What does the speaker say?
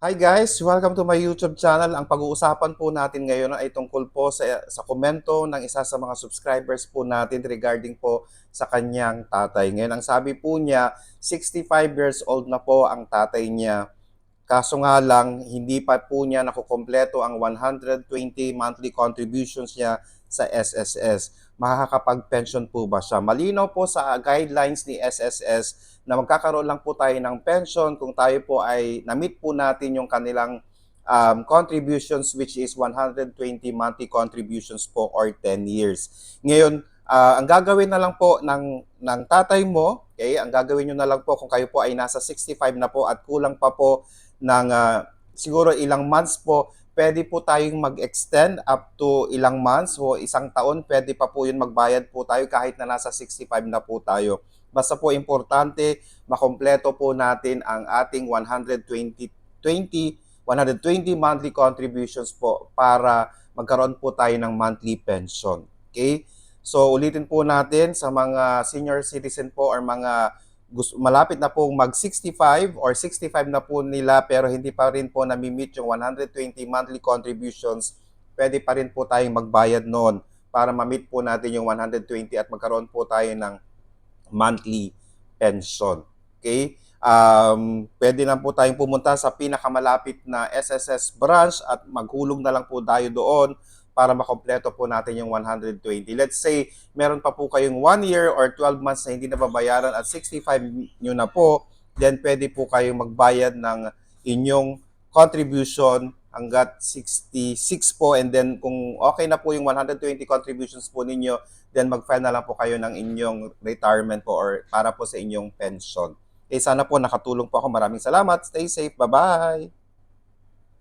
Hi guys! Welcome to my YouTube channel. Ang pag-uusapan po natin ngayon ay tungkol po sa, sa komento ng isa sa mga subscribers po natin regarding po sa kanyang tatay. Ngayon, ang sabi po niya, 65 years old na po ang tatay niya. Kaso nga lang, hindi pa po niya nakukompleto ang 120 monthly contributions niya sa SSS. Makakapag-pension po ba siya? Malinaw po sa guidelines ni SSS na magkakaroon lang po tayo ng pension kung tayo po ay na-meet po natin yung kanilang um, contributions which is 120 monthly contributions po or 10 years. Ngayon, ah, ang gagawin na lang po ng, ng tatay mo, okay, ang gagawin nyo na lang po kung kayo po ay nasa 65 na po at kulang pa po ng ah, siguro ilang months po, pwede po tayong mag-extend up to ilang months o isang taon, pwede pa po yun magbayad po tayo kahit na nasa 65 na po tayo. Basta po importante, makompleto po natin ang ating 120 20 120 monthly contributions po para magkaroon po tayo ng monthly pension. Okay? So ulitin po natin sa mga senior citizen po or mga gusto, malapit na po mag 65 or 65 na po nila pero hindi pa rin po nami-meet yung 120 monthly contributions, pwede pa rin po tayong magbayad noon para ma-meet po natin yung 120 at magkaroon po tayo ng monthly pension. Okay? Um, pwede na po tayong pumunta sa pinakamalapit na SSS branch at maghulog na lang po tayo doon para makompleto po natin yung 120. Let's say, meron pa po kayong 1 year or 12 months na hindi nababayaran at 65 nyo na po, then pwede po kayong magbayad ng inyong contribution hanggat 66 po and then kung okay na po yung 120 contributions po ninyo, then mag-file na lang po kayo ng inyong retirement po or para po sa inyong pension. Eh sana po nakatulong po ako. Maraming salamat. Stay safe. Bye-bye.